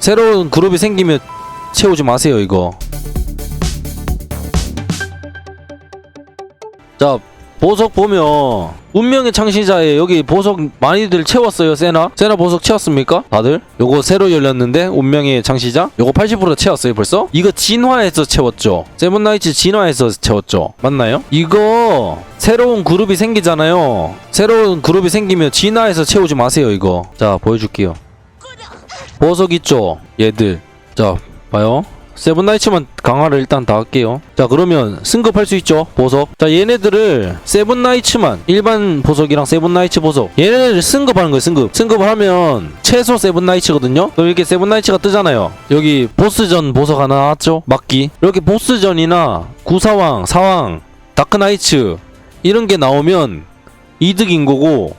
새로운 그룹이 생기면 채우지 마세요 이거 자 보석 보면 운명의 창시자에 여기 보석 많이들 채웠어요 세나? 세나 보석 채웠습니까? 다들? 요거 새로 열렸는데 운명의 창시자? 요거 80% 채웠어요 벌써? 이거 진화해서 채웠죠 세븐나이츠 진화해서 채웠죠 맞나요? 이거 새로운 그룹이 생기잖아요 새로운 그룹이 생기면 진화해서 채우지 마세요 이거 자 보여줄게요 보석 있죠? 얘들. 자 봐요. 세븐나이츠만 강화를 일단 다 할게요. 자 그러면 승급할 수 있죠? 보석. 자 얘네들을 세븐나이츠만 일반 보석이랑 세븐나이츠 보석. 얘네들을 승급하는 거예요 승급. 승급을 하면 최소 세븐나이츠거든요? 그럼 이렇게 세븐나이츠가 뜨잖아요. 여기 보스전 보석 하나 나왔죠? 막기. 이렇게 보스전이나 구사왕 사왕 다크나이츠 이런 게 나오면 이득인 거고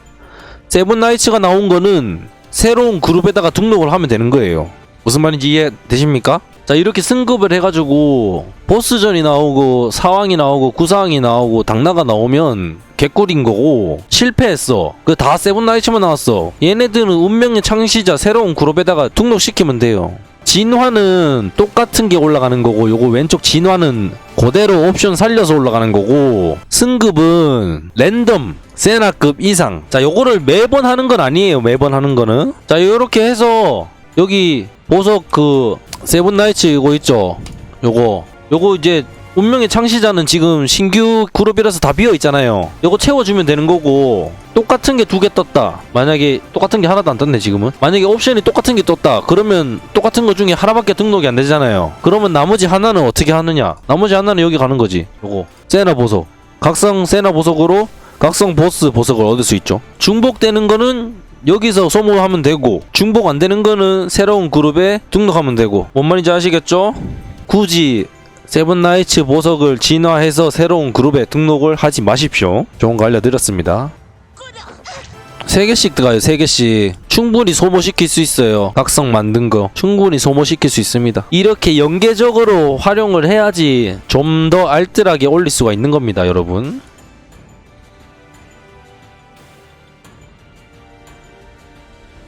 세븐나이츠가 나온 거는 새로운 그룹에다가 등록을 하면 되는 거예요. 무슨 말인지 이해 되십니까? 자 이렇게 승급을 해가지고 보스전이 나오고 사왕이 나오고 구사왕이 나오고 당나가 나오면 개꿀인 거고 실패했어. 그 다 세븐나이츠만 나왔어. 얘네들은 운명의 창시자 새로운 그룹에다가 등록시키면 돼요. 진화는 똑같은 게 올라가는 거고 요거 왼쪽 진화는 그대로 옵션 살려서 올라가는 거고 승급은 랜덤 세나급 이상. 자 요거를 매번 하는 건 아니에요 매번 하는 거는. 자 요렇게 해서 여기 보석 그 세븐나이츠 이거 있죠? 요거. 요거 이제 운명의 창시자는 지금 신규 그룹이라서 다 비어 있잖아요. 요거 채워주면 되는 거고 똑같은 게 두 개 떴다. 만약에 똑같은 게 하나도 안 떴네 지금은. 만약에 옵션이 똑같은 게 떴다. 그러면 똑같은 거 중에 하나밖에 등록이 안 되잖아요. 그러면 나머지 하나는 어떻게 하느냐? 나머지 하나는 여기 가는 거지. 요거 세나 보석. 각성 세나 보석으로 각성 보스 보석을 얻을 수 있죠. 중복되는 거는 여기서 소모하면 되고 중복 안 되는 거는 새로운 그룹에 등록하면 되고 뭔 말인지 아시겠죠? 굳이 세븐나이츠 보석을 진화해서 새로운 그룹에 등록을 하지 마십시오. 좋은 거 알려드렸습니다. 3개씩 들어가요 3개씩. 충분히 소모시킬 수 있어요. 각성 만든 거. 충분히 소모시킬 수 있습니다. 이렇게 연계적으로 활용을 해야지 좀 더 알뜰하게 올릴 수가 있는 겁니다 여러분